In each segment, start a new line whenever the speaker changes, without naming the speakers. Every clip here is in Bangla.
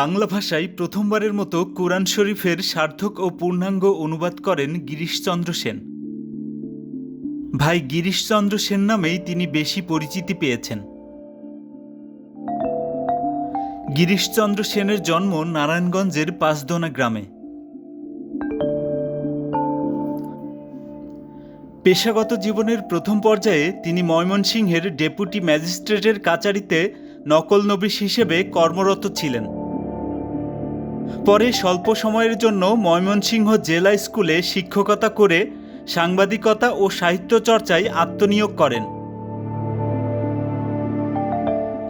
বাংলা ভাষায় প্রথমবারের মতো কোরআন শরীফের সার্থক ও পূর্ণাঙ্গ অনুবাদ করেন গিরিশচন্দ্র সেন ভাই গিরিশচন্দ্র সেন নামেই তিনি বেশি পরিচিতি পেয়েছেন গিরিশচন্দ্র সেনের জন্ম নারায়ণগঞ্জের পাঁচদোনা গ্রামে পেশাগত জীবনের প্রথম পর্যায়ে তিনি ময়মনসিংহের ডেপুটি ম্যাজিস্ট্রেটের কাচারিতে নকল নবিশ হিসেবে কর্মরত ছিলেন পরে স্বল্প সময়ের জন্য ময়মনসিংহ জেলা স্কুলে শিক্ষকতা করে সাংবাদিকতা ও সাহিত্য চর্চায় আত্মনিয়োগ করেন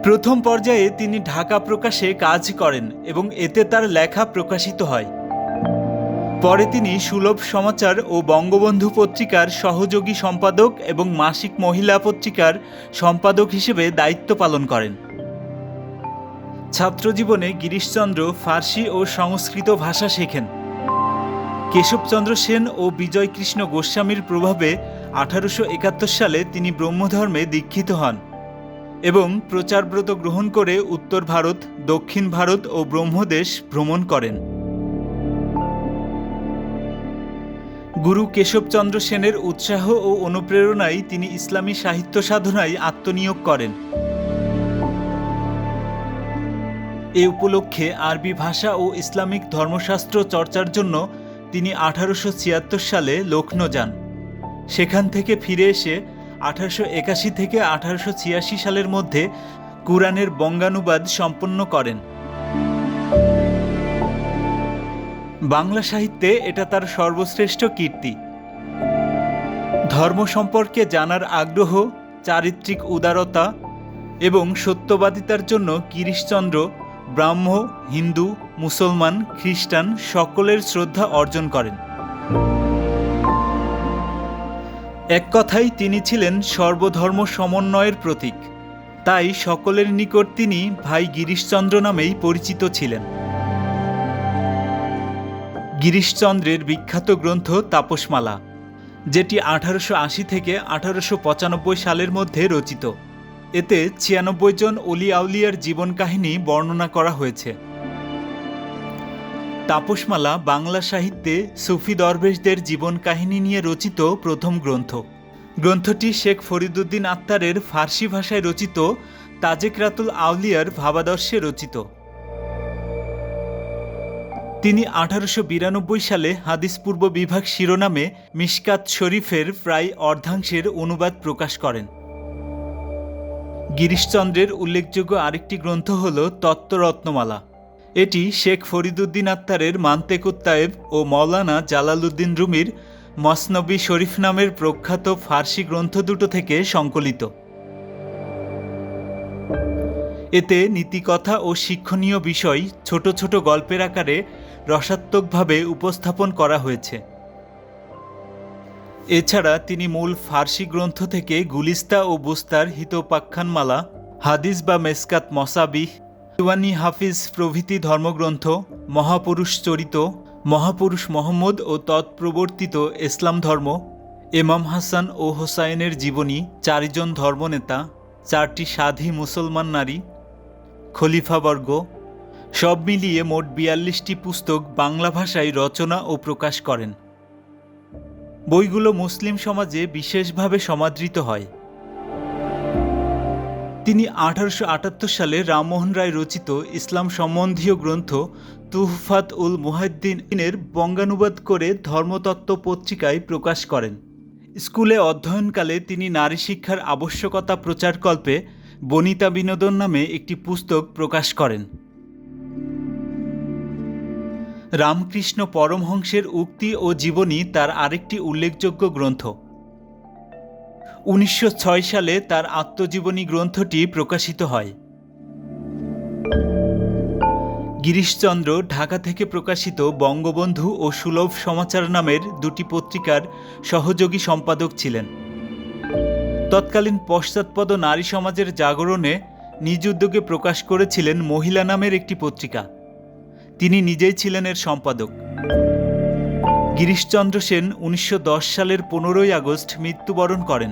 প্রথম পর্যায়ে তিনি ঢাকা প্রকাশে কাজ করেন এবং এতে তার লেখা প্রকাশিত হয় পরে তিনি সুলভ সমাচার ও বঙ্গবন্ধু পত্রিকার সহযোগী সম্পাদক এবং মাসিক মহিলা পত্রিকার সম্পাদক হিসেবে দায়িত্ব পালন করেন ছাত্রজীবনে গিরিশচন্দ্র ফার্সি ও সংস্কৃত ভাষা শেখেন কেশবচন্দ্র সেন ও বিজয়কৃষ্ণ গোস্বামীর প্রভাবে আঠারোশো একাত্তর সালে তিনি ব্রহ্মধর্মে দীক্ষিত হন এবং প্রচারব্রত গ্রহণ করে উত্তর ভারত দক্ষিণ ভারত ও ব্রহ্মদেশ ভ্রমণ করেন গুরু কেশবচন্দ্র সেনের উৎসাহ ও অনুপ্রেরণায় তিনি ইসলামী সাহিত্য সাধনায় আত্মনিয়োগ করেন এ উপলক্ষে আরবি ভাষা ও ইসলামিক ধর্মশাস্ত্র চর্চার জন্য তিনি আঠারোশো সালে লখনৌ যান সেখান থেকে ফিরে এসে আঠারোশো একাশি থেকে আঠারোশো সালের মধ্যে কুরআনের বঙ্গানুবাদ সম্পন্ন করেন বাংলা সাহিত্যে এটা তার সর্বশ্রেষ্ঠ কীর্তি ধর্ম সম্পর্কে জানার আগ্রহ চারিত্রিক উদারতা এবং সত্যবাদিতার জন্য গিরিশচন্দ্র ব্রাহ্ম হিন্দু মুসলমান খ্রিস্টান সকলের শ্রদ্ধা অর্জন করেন এক কথায় তিনি ছিলেন সর্বধর্ম সমন্বয়ের প্রতীক তাই সকলের নিকট তিনি ভাই গিরিশচন্দ্র নামেই পরিচিত ছিলেন গিরিশচন্দ্রের বিখ্যাত গ্রন্থ তাপসমালা যেটি আঠারোশো আশি থেকে আঠারোশো সালের মধ্যে রচিত এতে ছিয়ানব্বই জন অলি আউলিয়ার জীবন কাহিনী বর্ণনা করা হয়েছে তাপসমালা বাংলা সাহিত্যে সুফি দরবেশদের জীবন কাহিনী নিয়ে রচিত প্রথম গ্রন্থ গ্রন্থটি শেখ ফরিদুদ্দিন আত্মারের ফার্সি ভাষায় রচিত তাজেক রাতুল আউলিয়ার ভাবাদর্শে রচিত তিনি আঠারোশো সালে হাদিস পূর্ব বিভাগ শিরোনামে মিশকাত শরীফের প্রায় অর্ধাংশের অনুবাদ প্রকাশ করেন গিরিশচন্দ্রের উল্লেখযোগ্য আরেকটি গ্রন্থ হল তত্ত্বরত্নমালা এটি শেখ ফরিদুদ্দিন আত্মারের মান্তেকুত্তায়েব ও মৌলানা জালালুদ্দিন রুমির মসনবী শরীফ নামের প্রখ্যাত ফার্সি গ্রন্থ দুটো থেকে সংকলিত এতে নীতিকথা ও শিক্ষণীয় বিষয় ছোট ছোট গল্পের আকারে রসাত্মকভাবে উপস্থাপন করা হয়েছে এছাড়া তিনি মূল ফার্সি গ্রন্থ থেকে গুলিস্তা ও বুস্তার হিতোপাখ্যানমালা হাদিস বা মেসকাত মসাবিহ ইওয়ানি হাফিজ প্রভৃতি ধর্মগ্রন্থ মহাপুরুষ চরিত মহাপুরুষ মোহাম্মদ ও তৎপ্রবর্তিত ইসলাম ধর্ম এমাম হাসান ও হোসাইনের জীবনী চারিজন ধর্মনেতা চারটি স্বাধী মুসলমান নারী খলিফাবর্গ সব মিলিয়ে মোট বিয়াল্লিশটি পুস্তক বাংলা ভাষায় রচনা ও প্রকাশ করেন বইগুলো মুসলিম সমাজে বিশেষভাবে সমাদৃত হয় তিনি আঠারোশো সালে রামমোহন রায় রচিত ইসলাম সম্বন্ধীয় গ্রন্থ তুহফাত উল মুহাদ্দিনের বঙ্গানুবাদ করে ধর্মতত্ত্ব পত্রিকায় প্রকাশ করেন স্কুলে অধ্যয়নকালে তিনি নারী শিক্ষার আবশ্যকতা প্রচারকল্পে বনিতা বিনোদন নামে একটি পুস্তক প্রকাশ করেন রামকৃষ্ণ পরমহংসের উক্তি ও জীবনী তার আরেকটি উল্লেখযোগ্য গ্রন্থ উনিশশো সালে তার আত্মজীবনী গ্রন্থটি প্রকাশিত হয় গিরিশচন্দ্র ঢাকা থেকে প্রকাশিত বঙ্গবন্ধু ও সুলভ সমাচার নামের দুটি পত্রিকার সহযোগী সম্পাদক ছিলেন তৎকালীন পশ্চাৎপদ নারী সমাজের জাগরণে নিজ উদ্যোগে প্রকাশ করেছিলেন মহিলা নামের একটি পত্রিকা তিনি নিজেই ছিলেন এর সম্পাদক গিরিশচন্দ্র সেন উনিশশো সালের পনেরোই আগস্ট মৃত্যুবরণ করেন